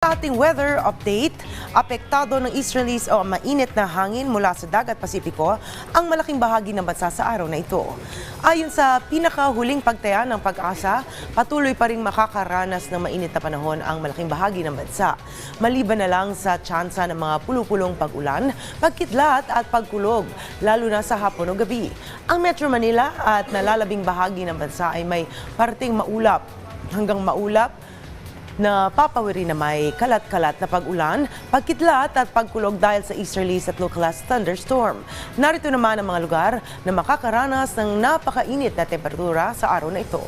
Ating weather update, apektado ng Israelis o mainit na hangin mula sa dagat Pasipiko ang malaking bahagi ng bansa sa araw na ito. Ayon sa pinakahuling pagtaya ng pag-asa, patuloy pa rin makakaranas ng mainit na panahon ang malaking bahagi ng bansa. Maliban na lang sa tsansa ng mga pulupulong pag-ulan, pagkidlat at pagkulog, lalo na sa hapon o gabi. Ang Metro Manila at nalalabing bahagi ng bansa ay may parting maulap hanggang maulap na papawiri na may kalat-kalat na pag-ulan, pagkidlat at pagkulog dahil sa easterlies at localized thunderstorm. Narito naman ang mga lugar na makakaranas ng napakainit na temperatura sa araw na ito.